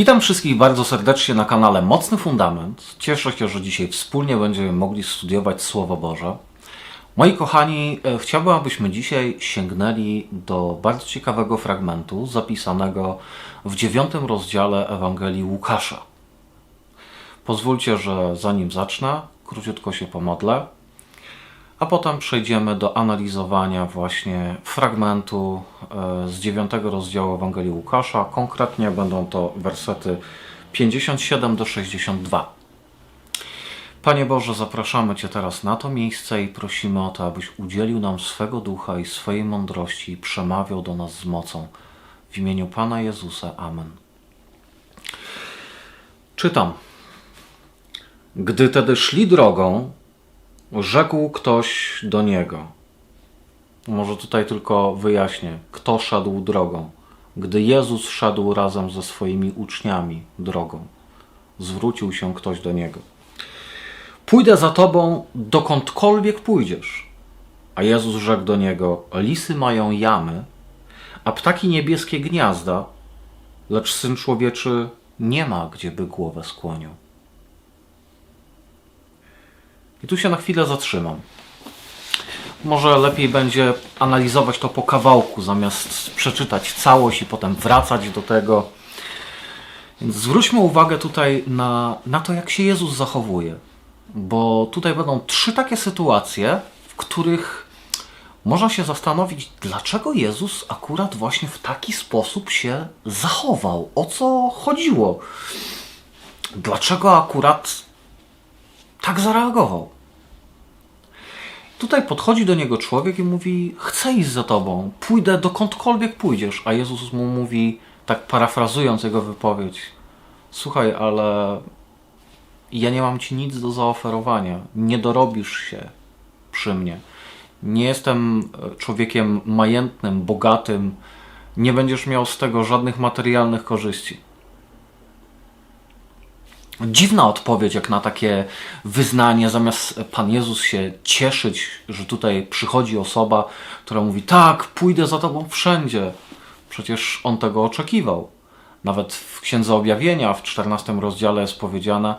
Witam wszystkich bardzo serdecznie na kanale Mocny Fundament. Cieszę się, że dzisiaj wspólnie będziemy mogli studiować Słowo Boże. Moi kochani, e, chciałbym, abyśmy dzisiaj sięgnęli do bardzo ciekawego fragmentu zapisanego w dziewiątym rozdziale Ewangelii Łukasza. Pozwólcie, że zanim zacznę, króciutko się pomodlę, a potem przejdziemy do analizowania właśnie fragmentu e, z dziewiątego rozdziału Ewangelii Łukasza. Konkretnie będą to wersety 57 do 62. Panie Boże, zapraszamy Cię teraz na to miejsce i prosimy o to, abyś udzielił nam swego ducha i swojej mądrości i przemawiał do nas z mocą. W imieniu Pana Jezusa. Amen. Czytam. Gdy tedy szli drogą, rzekł ktoś do niego. Może tutaj tylko wyjaśnię, kto szedł drogą. Gdy Jezus szedł razem ze swoimi uczniami drogą, zwrócił się ktoś do niego. Pójdę za tobą, dokądkolwiek pójdziesz. A Jezus rzekł do niego: Lisy mają jamy, a ptaki niebieskie gniazda, lecz syn człowieczy nie ma, gdzie by głowę skłonił. I tu się na chwilę zatrzymam. Może lepiej będzie analizować to po kawałku, zamiast przeczytać całość i potem wracać do tego. Więc zwróćmy uwagę tutaj na, na to, jak się Jezus zachowuje. Bo tutaj będą trzy takie sytuacje, w których można się zastanowić, dlaczego Jezus akurat właśnie w taki sposób się zachował. O co chodziło? Dlaczego akurat tak zareagował? Tutaj podchodzi do niego człowiek i mówi: Chcę iść za tobą, pójdę dokądkolwiek pójdziesz. A Jezus mu mówi, tak parafrazując jego wypowiedź: Słuchaj, ale ja nie mam ci nic do zaoferowania. Nie dorobisz się przy mnie. Nie jestem e, człowiekiem majętnym, bogatym. Nie będziesz miał z tego żadnych materialnych korzyści. Dziwna odpowiedź, jak na takie wyznanie, zamiast Pan Jezus się cieszyć, że tutaj przychodzi osoba, która mówi: Tak, pójdę za Tobą wszędzie. Przecież on tego oczekiwał. Nawet w Księdze Objawienia, w 14 rozdziale jest powiedziane,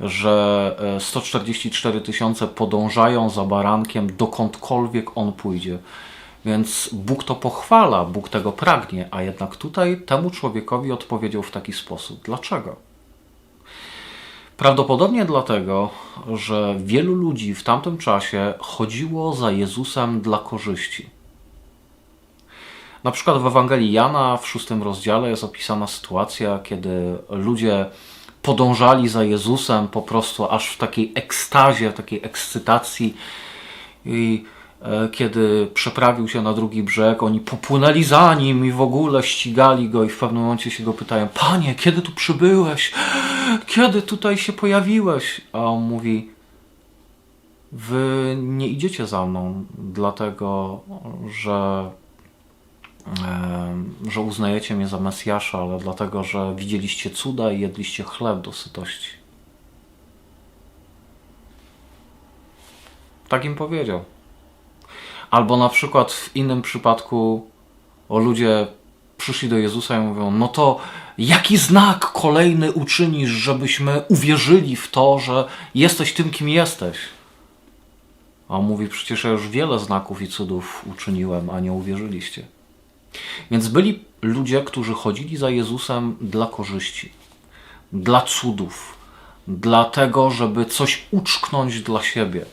że e, 144 tysiące podążają za barankiem dokądkolwiek on pójdzie. Więc Bóg to pochwala, Bóg tego pragnie, a jednak tutaj temu człowiekowi odpowiedział w taki sposób. Dlaczego? Prawdopodobnie dlatego, że wielu ludzi w tamtym czasie chodziło za Jezusem dla korzyści. Na przykład w Ewangelii Jana w szóstym rozdziale jest opisana sytuacja, kiedy ludzie podążali za Jezusem po prostu aż w takiej ekstazie, takiej ekscytacji i e, kiedy przeprawił się na drugi brzeg, oni popłynęli za nim i w ogóle ścigali go i w pewnym momencie się go pytają, panie, kiedy tu przybyłeś? Kiedy tutaj się pojawiłeś? A on mówi, wy nie idziecie za mną, dlatego, że em, że uznajecie mnie za Mesjasza, ale dlatego, że widzieliście cuda i jedliście chleb do sytości. Tak im powiedział. Albo na przykład w innym przypadku o ludzie przyszli do Jezusa i mówią: No to jaki znak kolejny uczynisz, żebyśmy uwierzyli w to, że jesteś tym, kim jesteś? A on mówi: Przecież ja już wiele znaków i cudów uczyniłem, a nie uwierzyliście. Więc byli ludzie, którzy chodzili za Jezusem dla korzyści, dla cudów, dla tego, żeby coś uczknąć dla siebie.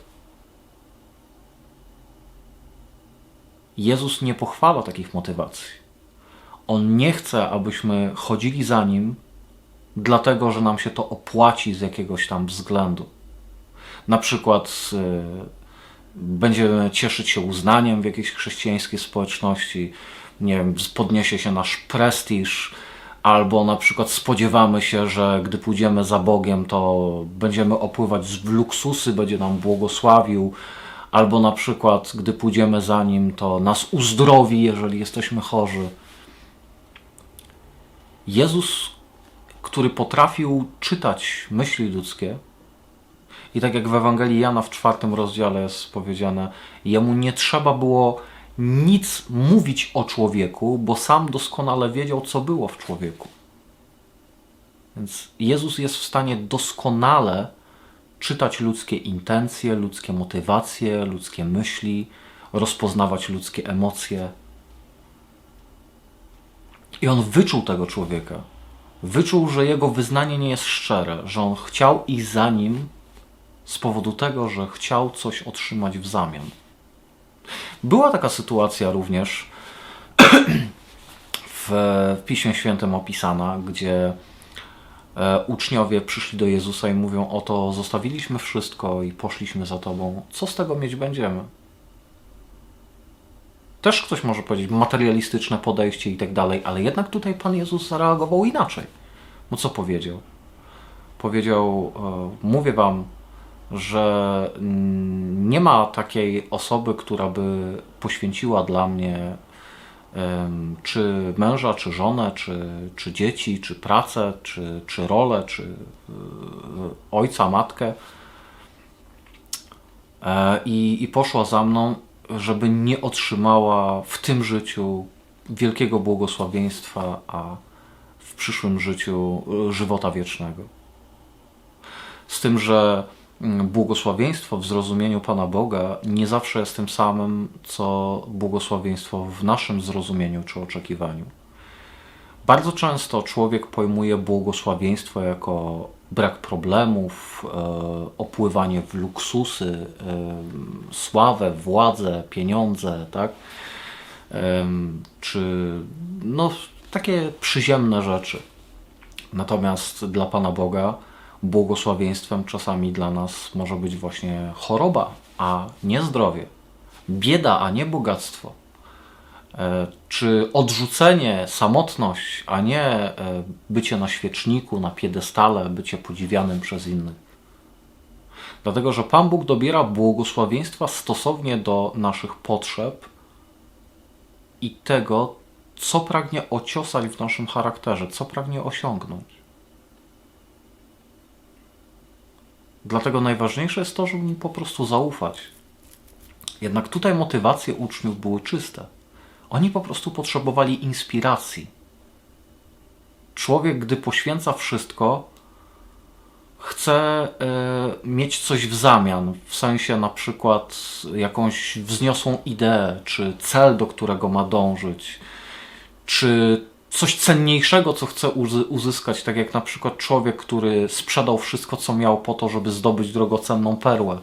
Jezus nie pochwala takich motywacji. On nie chce, abyśmy chodzili za nim, dlatego że nam się to opłaci z jakiegoś tam względu. Na przykład y, będziemy cieszyć się uznaniem w jakiejś chrześcijańskiej społeczności, nie wiem, podniesie się nasz prestiż, albo na przykład spodziewamy się, że gdy pójdziemy za Bogiem, to będziemy opływać w luksusy, będzie nam błogosławił, albo na przykład gdy pójdziemy za Nim, to nas uzdrowi, jeżeli jesteśmy chorzy. Jezus który potrafił czytać myśli ludzkie. I tak jak w Ewangelii Jana w czwartym rozdziale jest powiedziane, jemu nie trzeba było nic mówić o człowieku, bo sam doskonale wiedział, co było w człowieku. Więc Jezus jest w stanie doskonale czytać ludzkie intencje, ludzkie motywacje, ludzkie myśli, rozpoznawać ludzkie emocje. I on wyczuł tego człowieka. Wyczuł, że jego wyznanie nie jest szczere, że on chciał iść za nim z powodu tego, że chciał coś otrzymać w zamian. Była taka sytuacja również w Piśmie Świętym opisana, gdzie e, uczniowie przyszli do Jezusa i mówią: Oto zostawiliśmy wszystko i poszliśmy za Tobą. Co z tego mieć będziemy? Też ktoś może powiedzieć materialistyczne podejście i tak dalej, ale jednak tutaj Pan Jezus zareagował inaczej. No co powiedział? Powiedział: e, Mówię Wam, że mm, nie ma takiej osoby, która by poświęciła dla mnie czy męża, czy żonę, czy, czy dzieci, czy pracę, czy, czy rolę, czy y, ojca, matkę e, i, i poszła za mną, żeby nie otrzymała w tym życiu wielkiego błogosławieństwa, a w przyszłym życiu y, żywota wiecznego. Z tym, że mm, błogosławieństwo w zrozumieniu Pana Boga nie zawsze jest tym samym, co błogosławieństwo w naszym zrozumieniu czy oczekiwaniu. Bardzo często człowiek pojmuje błogosławieństwo jako brak problemów, e, opływanie w luksusy, e, sławę, władzę, pieniądze, tak? Em, czy no, takie przyziemne rzeczy. Natomiast dla Pana Boga błogosławieństwem czasami dla nas może być właśnie choroba, a nie zdrowie, bieda, a nie bogactwo, E, czy odrzucenie, samotność, a nie e, bycie na świeczniku, na piedestale, bycie podziwianym przez innych. Dlatego, że Pan Bóg dobiera błogosławieństwa stosownie do naszych potrzeb i tego, co pragnie ociosać w naszym charakterze, co pragnie osiągnąć. Dlatego najważniejsze jest to, żeby mu po prostu zaufać. Jednak tutaj motywacje uczniów były czyste. Oni po prostu potrzebowali inspiracji. Człowiek, gdy poświęca wszystko, chce e, mieć coś w zamian, w sensie na przykład jakąś wzniosłą ideę, czy cel, do którego ma dążyć, czy coś cenniejszego, co chce uzy- uzyskać, tak jak na przykład człowiek, który sprzedał wszystko, co miał po to, żeby zdobyć drogocenną perłę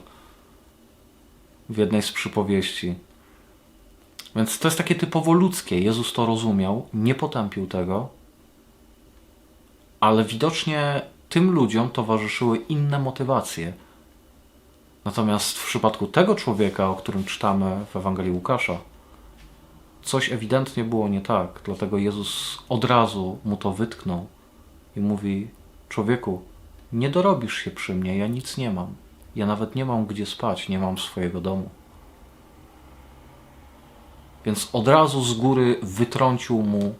w jednej z przypowieści. Więc to jest takie typowo ludzkie. Jezus to rozumiał, nie potępił tego, ale widocznie tym ludziom towarzyszyły inne motywacje. Natomiast w przypadku tego człowieka, o którym czytamy w Ewangelii Łukasza, coś ewidentnie było nie tak. Dlatego Jezus od razu mu to wytknął i mówi: Człowieku, nie dorobisz się przy mnie, ja nic nie mam. Ja nawet nie mam gdzie spać, nie mam swojego domu. Więc od razu z góry wytrącił mu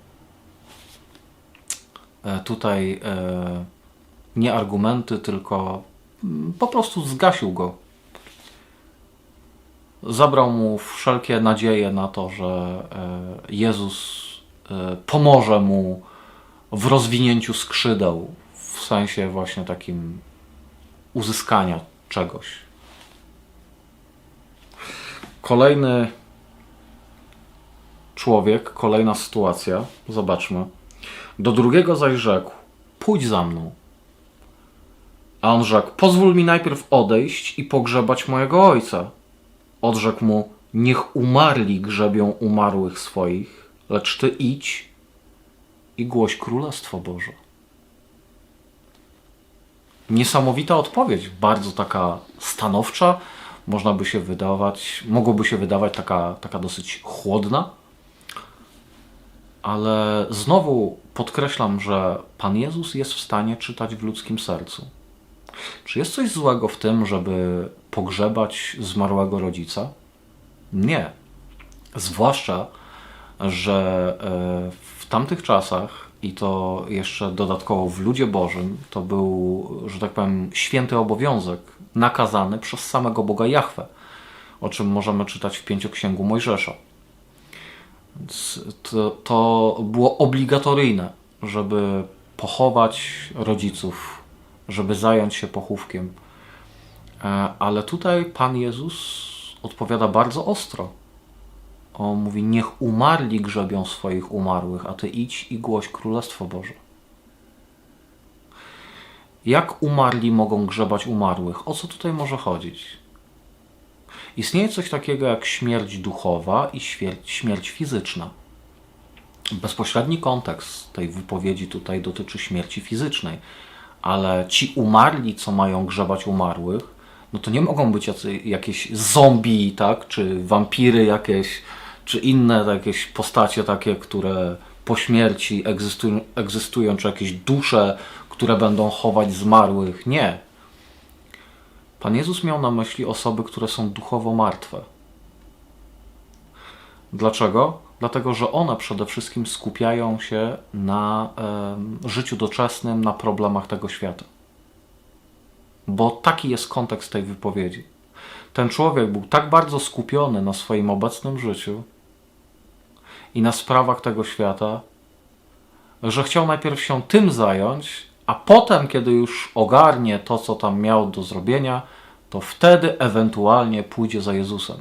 e, tutaj e, nie argumenty, tylko mm, po prostu zgasił go. Zabrał mu wszelkie nadzieje na to, że e, Jezus pomoże mu w rozwinięciu skrzydeł, w sensie właśnie takim uzyskania czegoś. Kolejny człowiek, kolejna sytuacja, zobaczmy. Do drugiego zaś rzekł: Pójdź za mną. A on rzekł: Pozwól mi najpierw odejść i pogrzebać mojego ojca. Odrzekł mu: Niech umarli grzebią umarłych swoich, lecz ty idź i głoś królestwo Boże. Niesamowita odpowiedź, bardzo taka stanowcza, można by się wydawać, mogłoby się wydawać taka, taka dosyć chłodna, ale znowu podkreślam, że Pan Jezus jest w stanie czytać w ludzkim sercu. Czy jest coś złego w tym, żeby pogrzebać zmarłego rodzica? Nie. Zwłaszcza, że e, w tamtych czasach i to jeszcze dodatkowo w ludzie Bożym, to był, że tak powiem, święty obowiązek nakazany przez samego Boga Jahwe, o czym możemy czytać w pięcioksięgu Mojżesza. Więc to, to było obligatoryjne, żeby pochować rodziców, żeby zająć się pochówkiem. E, Ale tutaj Pan Jezus odpowiada bardzo ostro. On mówi: Niech umarli grzebią swoich umarłych, a ty idź i głoś Królestwo Boże. Jak umarli mogą grzebać umarłych? O co tutaj może chodzić? Istnieje coś takiego jak śmierć duchowa i śmierć, śmierć fizyczna. Bezpośredni kontekst tej wypowiedzi tutaj dotyczy śmierci fizycznej, ale ci umarli, co mają grzebać umarłych, no to nie mogą być jakieś zombie, tak, czy wampiry jakieś, czy inne jakieś postacie takie, które po śmierci egzystują, egzystują czy jakieś dusze, które będą chować zmarłych. Nie. Pan Jezus miał na myśli osoby, które są duchowo martwe. Dlaczego? Dlatego, że one przede wszystkim skupiają się na życiu doczesnym, na problemach tego świata. Bo taki jest kontekst tej wypowiedzi. Ten człowiek był tak bardzo skupiony na swoim obecnym życiu i na sprawach tego świata, że chciał najpierw się tym zająć, a potem, kiedy już ogarnie to, co tam miał do zrobienia, to wtedy ewentualnie pójdzie za Jezusem.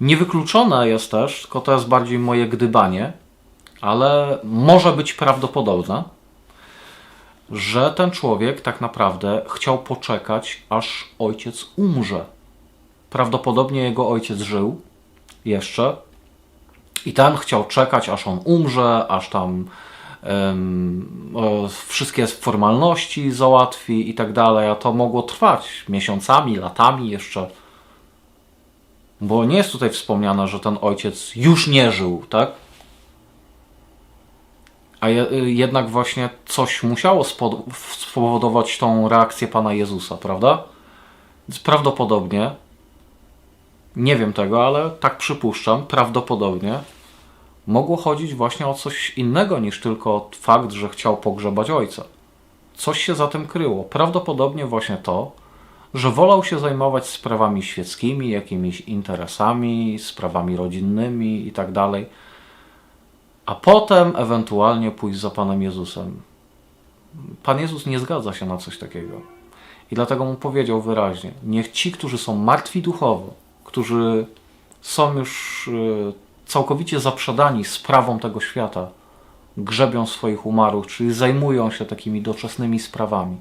Niewykluczone jest też, tylko to jest bardziej moje gdybanie, ale może być prawdopodobne, że ten człowiek tak naprawdę chciał poczekać, aż ojciec umrze. Prawdopodobnie jego ojciec żył jeszcze i ten chciał czekać, aż on umrze, aż tam wszystkie formalności załatwi i tak dalej, a to mogło trwać miesiącami, latami jeszcze. Bo nie jest tutaj wspomniane, że ten ojciec już nie żył, tak? A je, jednak właśnie coś musiało spo- spowodować tą reakcję Pana Jezusa, prawda? Więc prawdopodobnie, nie wiem tego, ale tak przypuszczam, prawdopodobnie mogło chodzić właśnie o coś innego niż tylko fakt, że chciał pogrzebać ojca. Coś się za tym kryło. Prawdopodobnie właśnie to, że wolał się zajmować sprawami świeckimi, jakimiś interesami, sprawami rodzinnymi i tak a potem ewentualnie pójść za Panem Jezusem. Pan Jezus nie zgadza się na coś takiego. I dlatego mu powiedział wyraźnie: Niech ci, którzy są martwi duchowo, którzy są już y, całkowicie zaprzedani sprawą tego świata, grzebią swoich umarłych, czyli zajmują się takimi doczesnymi sprawami.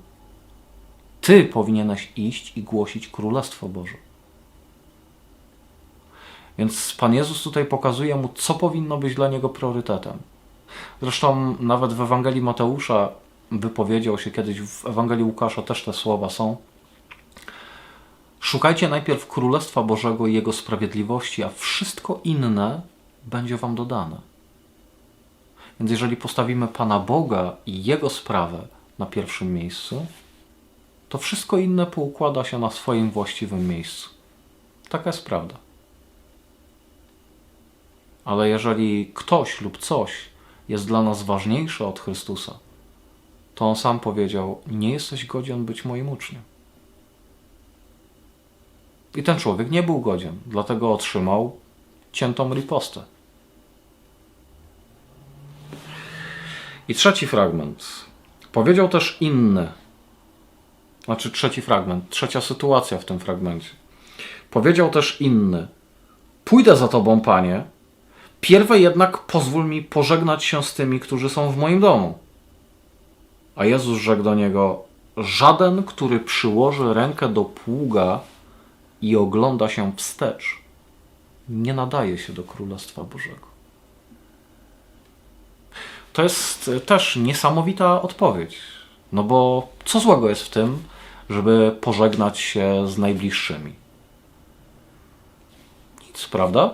Ty powinieneś iść i głosić Królestwo Boże. Więc Pan Jezus tutaj pokazuje mu, co powinno być dla niego priorytetem. Zresztą nawet w Ewangelii Mateusza wypowiedział się kiedyś, w Ewangelii Łukasza też te słowa są. Szukajcie najpierw Królestwa Bożego i Jego sprawiedliwości, a wszystko inne będzie Wam dodane. Więc jeżeli postawimy Pana Boga i Jego sprawę na pierwszym miejscu, to wszystko inne poukłada się na swoim właściwym miejscu. Taka jest prawda. Ale jeżeli ktoś lub coś jest dla nas ważniejsze od Chrystusa, to on sam powiedział: Nie jesteś godzien być moim uczniem. I ten człowiek nie był godzien, dlatego otrzymał ciętą ripostę. I trzeci fragment. Powiedział też inny. Znaczy trzeci fragment, trzecia sytuacja w tym fragmencie. Powiedział też inny. Pójdę za tobą, panie. Pierwej jednak pozwól mi pożegnać się z tymi, którzy są w moim domu. A Jezus rzekł do niego: Żaden, który przyłoży rękę do pługa i ogląda się wstecz, nie nadaje się do Królestwa Bożego. To jest też niesamowita odpowiedź. No bo co złego jest w tym, żeby pożegnać się z najbliższymi? Nic, prawda?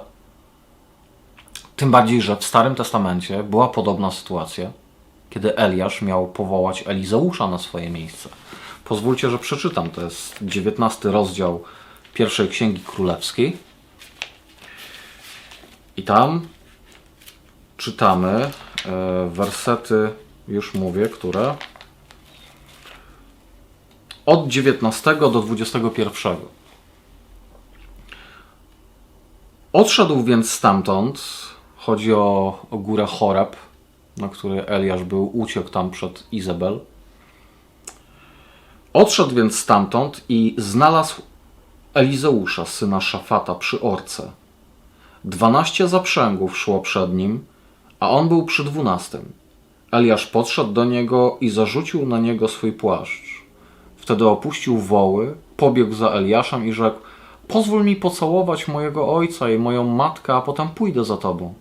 Tym bardziej, że w Starym Testamencie była podobna sytuacja, kiedy Eliasz miał powołać Elizeusza na swoje miejsce. Pozwólcie, że przeczytam. To jest 19 rozdział pierwszej księgi królewskiej. I tam czytamy e, wersety, już mówię, które od 19 do 21. Odszedł więc stamtąd, chodzi o, o górę Choreb, na której Eliasz był, uciekł tam przed Izabel. Odszedł więc stamtąd i znalazł Elizeusza, syna Szafata, przy orce. Dwanaście zaprzęgów szło przed nim, a on był przy dwunastym. Eliasz podszedł do niego i zarzucił na niego swój płaszcz. Wtedy opuścił woły, pobiegł za Eliaszem i rzekł: Pozwól mi pocałować mojego ojca i moją matkę, a potem pójdę za tobą.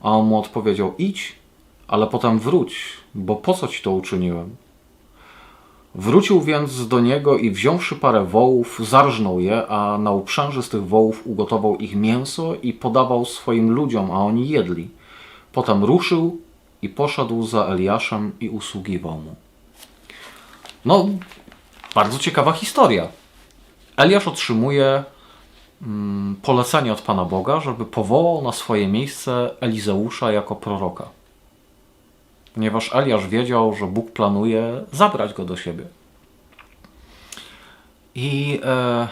A on mu odpowiedział: Idź, ale potem wróć, bo po co ci to uczyniłem? Wrócił więc do niego i wziąwszy parę wołów, zarżnął je, a na uprzęży z tych wołów ugotował ich mięso i podawał swoim ludziom, a oni jedli. Potem ruszył i poszedł za Eliaszem i usługiwał mu. No, bardzo ciekawa historia. Eliasz otrzymuje mm, polecenie od Pana Boga, żeby powołał na swoje miejsce Elizeusza jako proroka. Ponieważ Eliasz wiedział, że Bóg planuje zabrać go do siebie. I e,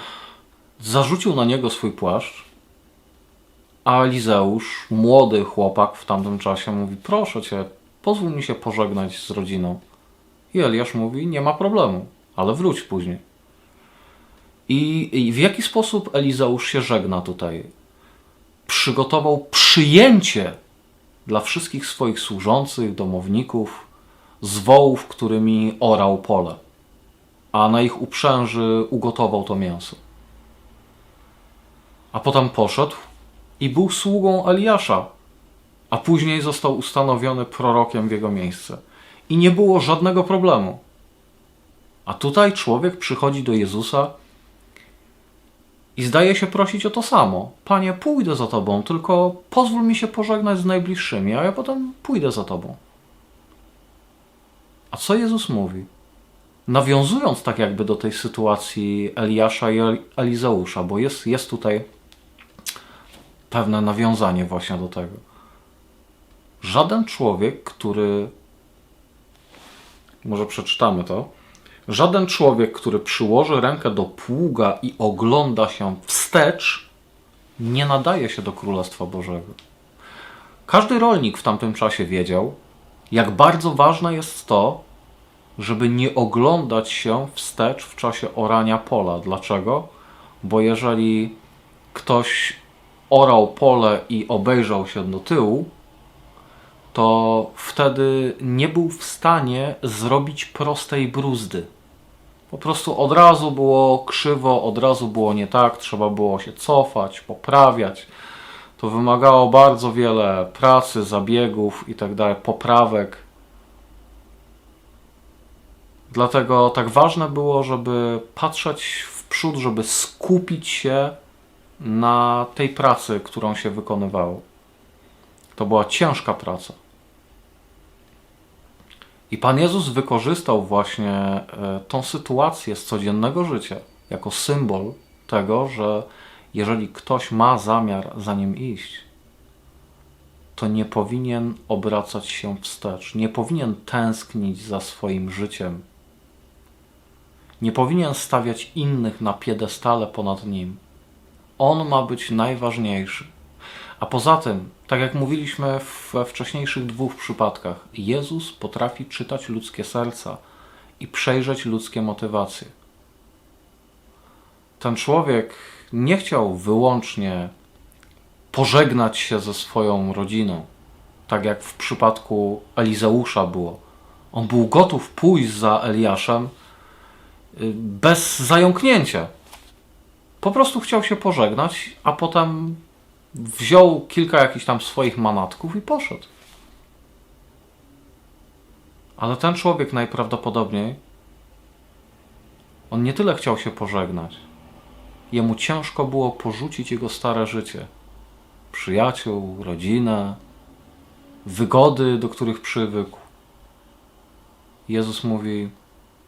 zarzucił na niego swój płaszcz, a Elizeusz, młody chłopak w tamtym czasie, mówi: Proszę cię, pozwól mi się pożegnać z rodziną. I Eliasz mówi: Nie ma problemu, ale wróć później. I, I w jaki sposób Elizeusz się żegna tutaj? Przygotował przyjęcie dla wszystkich swoich służących, domowników, z wołów, którymi orał pole, a na ich uprzęży ugotował to mięso. A potem poszedł i był sługą Eliasza, a później został ustanowiony prorokiem w jego miejsce. I nie było żadnego problemu. A tutaj człowiek przychodzi do Jezusa i zdaje się prosić o to samo. Panie, pójdę za Tobą, tylko pozwól mi się pożegnać z najbliższymi, a ja potem pójdę za Tobą. A co Jezus mówi? Nawiązując tak jakby do tej sytuacji Eliasza i Elizeusza, bo jest, jest tutaj pewne nawiązanie właśnie do tego. Żaden człowiek, który. Może przeczytamy to. Żaden człowiek, który przyłoży rękę do pługa i ogląda się wstecz, nie nadaje się do Królestwa Bożego. Każdy rolnik w tamtym czasie wiedział, jak bardzo ważne jest to, żeby nie oglądać się wstecz w czasie orania pola. Dlaczego? Bo jeżeli ktoś orał pole i obejrzał się do tyłu, to wtedy nie był w stanie zrobić prostej bruzdy. Po prostu od razu było krzywo, od razu było nie tak, trzeba było się cofać, poprawiać. To wymagało bardzo wiele pracy, zabiegów i tak poprawek. Dlatego tak ważne było, żeby patrzeć w przód, żeby skupić się na tej pracy, którą się wykonywało. To była ciężka praca. I Pan Jezus wykorzystał właśnie e, tą sytuację z codziennego życia jako symbol tego, że jeżeli ktoś ma zamiar za nim iść, to nie powinien obracać się wstecz, nie powinien tęsknić za swoim życiem, nie powinien stawiać innych na piedestale ponad nim. On ma być najważniejszy. A poza tym, tak jak mówiliśmy we wcześniejszych dwóch przypadkach, Jezus potrafi czytać ludzkie serca i przejrzeć ludzkie motywacje. Ten człowiek nie chciał wyłącznie pożegnać się ze swoją rodziną, tak jak w przypadku Elizeusza było. On był gotów pójść za Eliaszem y, bez zająknięcia. Po prostu chciał się pożegnać, a potem wziął kilka jakichś tam swoich manatków i poszedł. Ale ten człowiek najprawdopodobniej on nie tyle chciał się pożegnać. Jemu ciężko było porzucić jego stare życie. Przyjaciół, rodzinę, wygody, do których przywykł. Jezus mówi: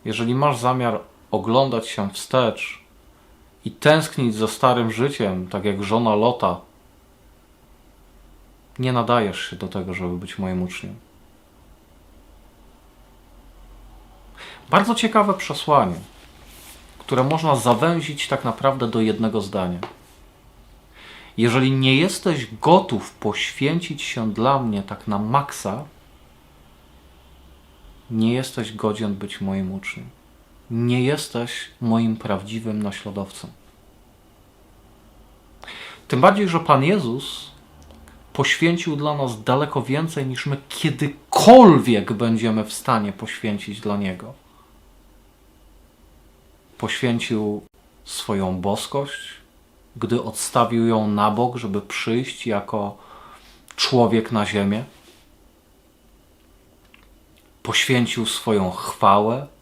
Jeżeli masz zamiar oglądać się wstecz i tęsknić za starym życiem, tak jak żona Lota, nie nadajesz się do tego, żeby być moim uczniem. Bardzo ciekawe przesłanie, które można zawęzić tak naprawdę do jednego zdania. Jeżeli nie jesteś gotów poświęcić się dla mnie tak na maksa, nie jesteś godzien być moim uczniem. Nie jesteś moim prawdziwym naśladowcą. Tym bardziej, że Pan Jezus poświęcił dla nas daleko więcej niż my kiedykolwiek będziemy w stanie poświęcić dla Niego. Poświęcił swoją boskość, gdy odstawił ją na bok, żeby przyjść jako człowiek na ziemię. Poświęcił swoją chwałę,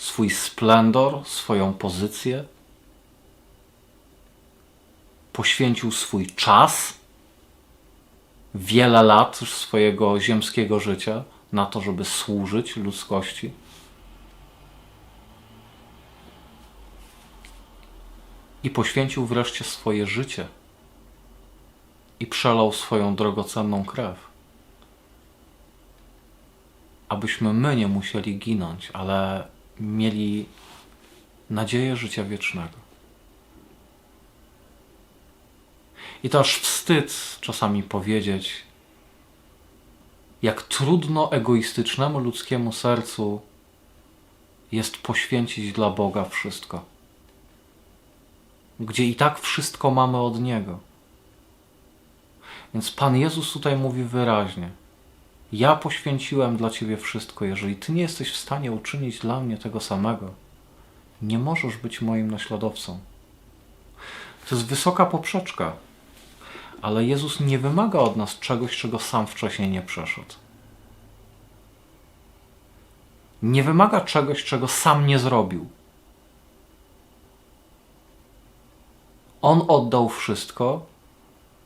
swój splendor, swoją pozycję. Poświęcił swój czas, wiele lat swojego ziemskiego życia na to, żeby służyć ludzkości. I poświęcił wreszcie swoje życie i przelał swoją drogocenną krew abyśmy my nie musieli ginąć, ale mieli nadzieję życia wiecznego. I to aż wstyd czasami powiedzieć, jak trudno egoistycznemu ludzkiemu sercu jest poświęcić dla Boga wszystko, gdzie i tak wszystko mamy od Niego. Więc Pan Jezus tutaj mówi wyraźnie: Ja poświęciłem dla Ciebie wszystko. Jeżeli Ty nie jesteś w stanie uczynić dla mnie tego samego, nie możesz być moim naśladowcą. To jest wysoka poprzeczka, ale Jezus nie wymaga od nas czegoś, czego sam wcześniej nie przeszedł. Nie wymaga czegoś, czego sam nie zrobił. On oddał wszystko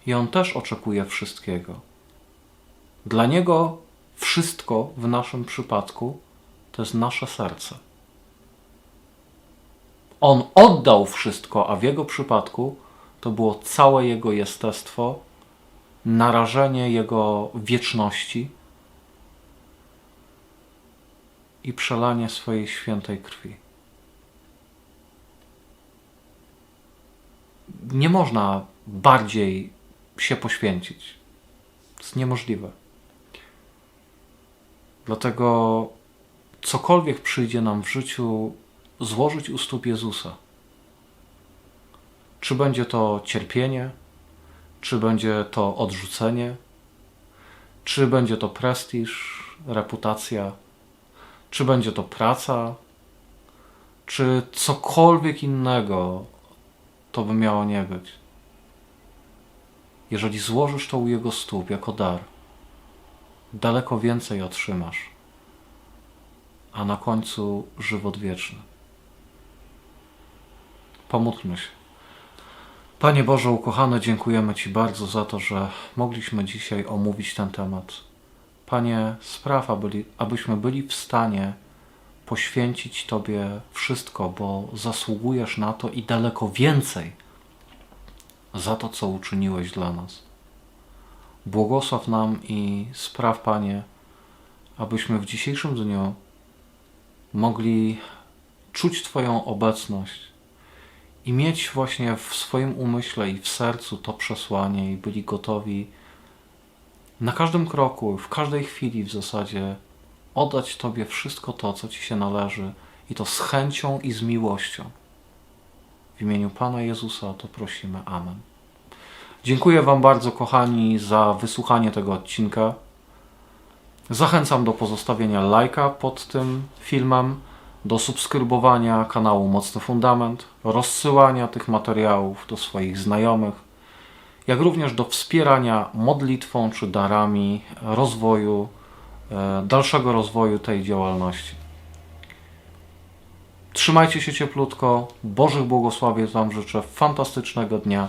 i on też oczekuje wszystkiego. Dla niego wszystko w naszym przypadku to jest nasze serce. On oddał wszystko, a w jego przypadku to było całe jego jestestwo, narażenie jego wieczności i przelanie swojej świętej krwi. Nie można bardziej się poświęcić. To jest niemożliwe. Dlatego cokolwiek przyjdzie nam w życiu, złożyć u stóp Jezusa. Czy będzie to cierpienie, czy będzie to odrzucenie, czy będzie to prestiż, reputacja, czy będzie to praca, czy cokolwiek innego to by miało nie być. Jeżeli złożysz to u Jego stóp jako dar, daleko więcej otrzymasz, a na końcu żywot wieczny. Pomódlmy się. Panie Boże, ukochany, dziękujemy Ci bardzo za to, że mogliśmy dzisiaj omówić ten temat. Panie, spraw, aby, abyśmy byli w stanie poświęcić Tobie wszystko, bo zasługujesz na to i daleko więcej za to, co uczyniłeś dla nas. Błogosław nam i spraw, Panie, abyśmy w dzisiejszym dniu mogli czuć Twoją obecność i mieć właśnie w swoim umyśle i w sercu to przesłanie i byli gotowi na każdym kroku, w każdej chwili w zasadzie oddać Tobie wszystko to, co Ci się należy i to z chęcią i z miłością. W imieniu Pana Jezusa to prosimy. Amen. Dziękuję Wam bardzo, kochani, za wysłuchanie tego odcinka. Zachęcam do pozostawienia lajka pod tym filmem, do subskrybowania kanału Mocny Fundament, rozsyłania tych materiałów do swoich znajomych, jak również do wspierania modlitwą czy darami rozwoju, e, dalszego rozwoju tej działalności. Trzymajcie się cieplutko, Bożych błogosławień Wam życzę, fantastycznego dnia